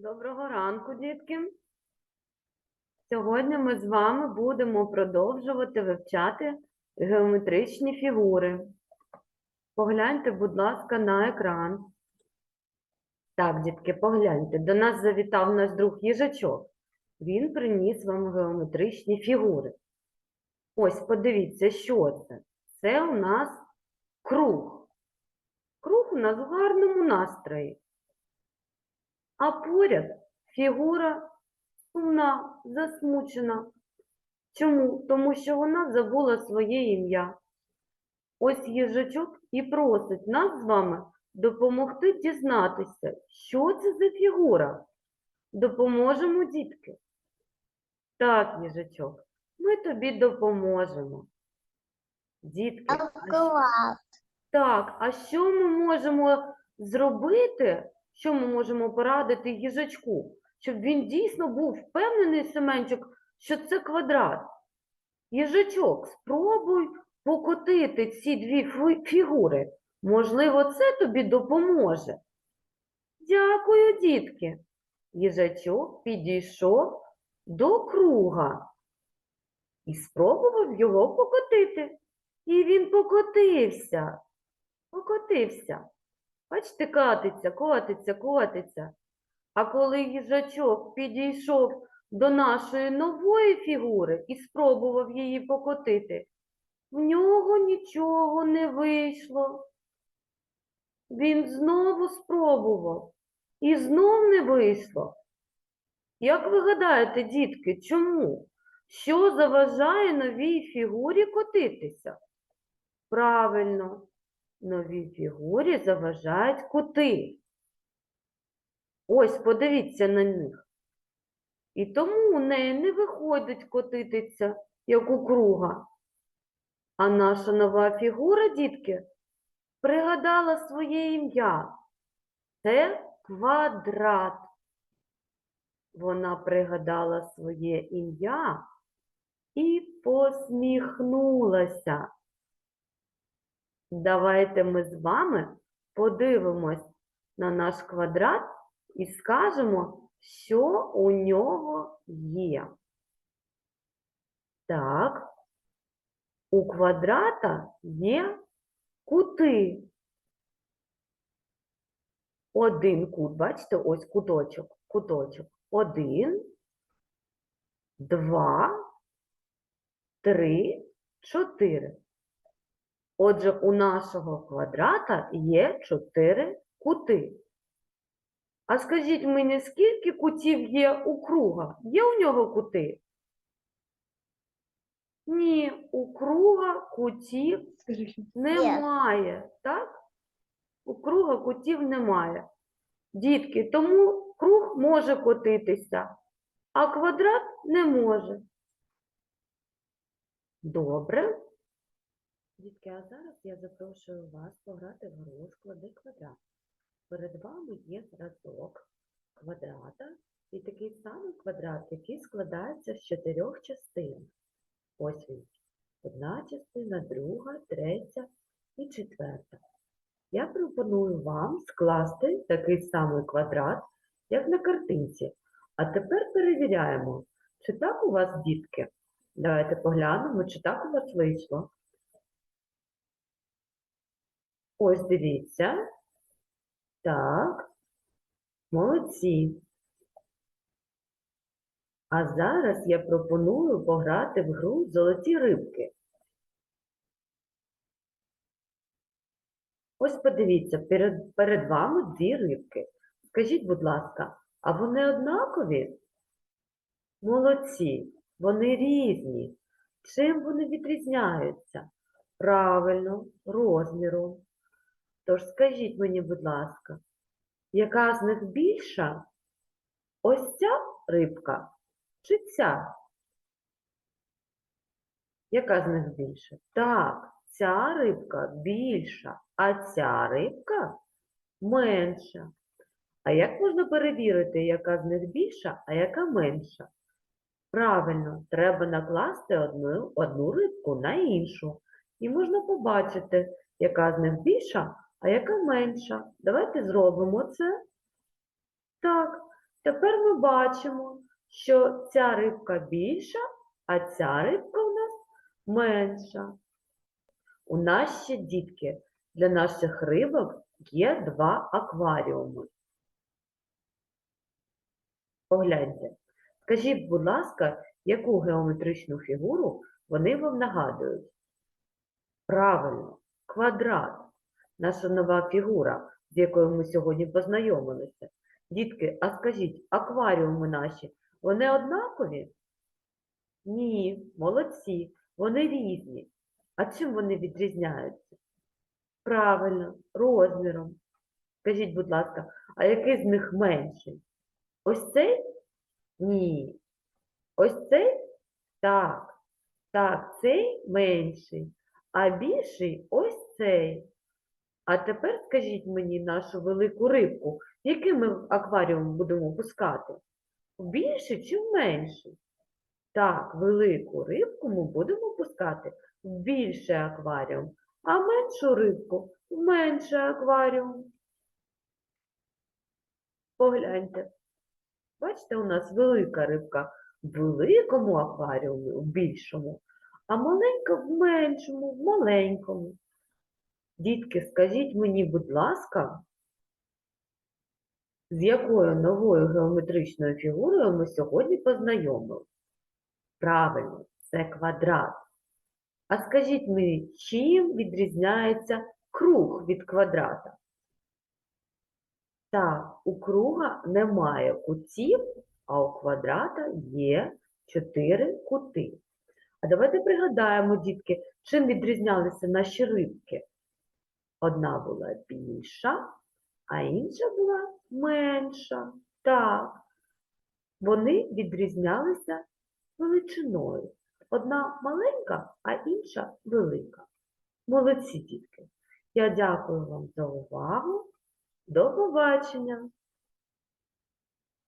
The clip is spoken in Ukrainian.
Доброго ранку, дітки. Сьогодні ми з вами будемо продовжувати вивчати геометричні фігури. Погляньте, будь ласка, на екран. Так, дітки, погляньте. До нас завітав наш друг їжачок. Він приніс вам геометричні фігури. Ось, подивіться, що це. Це у нас круг. Круг у нас в гарному настрої. А поряд фігура сумна, засмучена. Чому? Тому що вона забула своє ім'я. Ось їжачок і просить нас з вами допомогти дізнатися, що це за фігура. Допоможемо, дітки? Так, їжачок, ми тобі допоможемо. Дітки, а так, а що ми можемо зробити, що ми можемо порадити їжачку, щоб він дійсно був впевнений, Семенчик, що це квадрат? Їжачок, спробуй покотити ці дві фігури. Можливо, це тобі допоможе. Дякую, дітки. Їжачок підійшов до круга і спробував його покотити. І він покотився. Покотився. Бачите, катиться, котиться, котиться. А коли їжачок підійшов до нашої нової фігури і спробував її покотити, в нього нічого не вийшло. Він знову спробував і знов не вийшло. Як ви гадаєте, дітки, чому? Що заважає новій фігурі котитися? Правильно, новій фігурі заважають кути. Ось, подивіться на них. І тому у неї не виходить котитися, як у круга. А наша нова фігура, дітки, пригадала своє ім'я. Це квадрат. Вона пригадала своє ім'я і посміхнулася. Давайте ми з вами подивимось на наш квадрат і скажемо, що у нього є. Так, у квадрата є кути. Один кут, бачите, ось куточок, куточок. Один, два, три, чотири. Отже, у нашого квадрата є чотири кути. А скажіть мені, скільки кутів є у круга? Є у нього кути? Ні, у круга кутів немає, так? У круга кутів немає. Дітки, тому круг може котитися, а квадрат не може. Добре. Дітки, а зараз я запрошую вас пограти в гру «Склади квадрат». Перед вами є зразок квадрата і такий самий квадрат, який складається з чотирьох частин. Ось він. Одна частина, друга, третя і четверта. Я пропоную вам скласти такий самий квадрат, як на картинці. А тепер перевіряємо, чи так у вас, дітки? Давайте поглянемо, чи так у вас вийшло. Ось дивіться. Так. Молодці. А зараз я пропоную пограти в гру Золоті рибки. Ось подивіться, перед, перед вами дві рибки. Скажіть, будь ласка, а вони однакові? Молодці, вони різні. Чим вони відрізняються? Правильно, розміром. Тож скажіть мені, будь ласка, яка з них більша? Ось ця рибка чи ця? Яка з них більша? Так, ця рибка більша, а ця рибка менша. А як можна перевірити, яка з них більша, а яка менша? Правильно, треба накласти одну, одну рибку на іншу. І можна побачити, яка з них більша, а яка менша. Давайте зробимо це. Так, Тепер ми бачимо, що ця рибка більша, а ця рибка у нас менша. У нас ще, дітки, для наших рибок є два акваріуми. Погляньте. Скажіть, будь ласка, яку геометричну фігуру вони вам нагадують? Правильно, квадрат. Наша нова фігура, з якою ми сьогодні познайомилися. Дітки, а скажіть, акваріуми наші, вони однакові? Ні, молодці, вони різні. А чим вони відрізняються? Правильно, розміром. Скажіть, будь ласка, а який з них менший? Ось цей? Ні. Ось цей? Так. Так, цей менший, а більший ось цей. А тепер скажіть мені нашу велику рибку, який ми акваріум будемо пускати? В більший чи в менший? Так, велику рибку ми будемо пускати в більший акваріум, а меншу рибку в менший акваріум. Погляньте. Бачите, у нас велика рибка в великому акваріумі, в більшому, а маленька в меншому, в маленькому. Дітки, скажіть мені, будь ласка, з якою новою геометричною фігурою ми сьогодні познайомилися? Правильно, це квадрат. А скажіть мені, чим відрізняється круг від квадрата? Так, у круга немає кутів, а у квадрата є чотири кути. А давайте пригадаємо, дітки, чим відрізнялися наші рибки. Одна була більша, а інша була менша. Так, вони відрізнялися величиною. Одна маленька, а інша велика. Молодці, дітки. Я дякую вам за увагу. До побачення!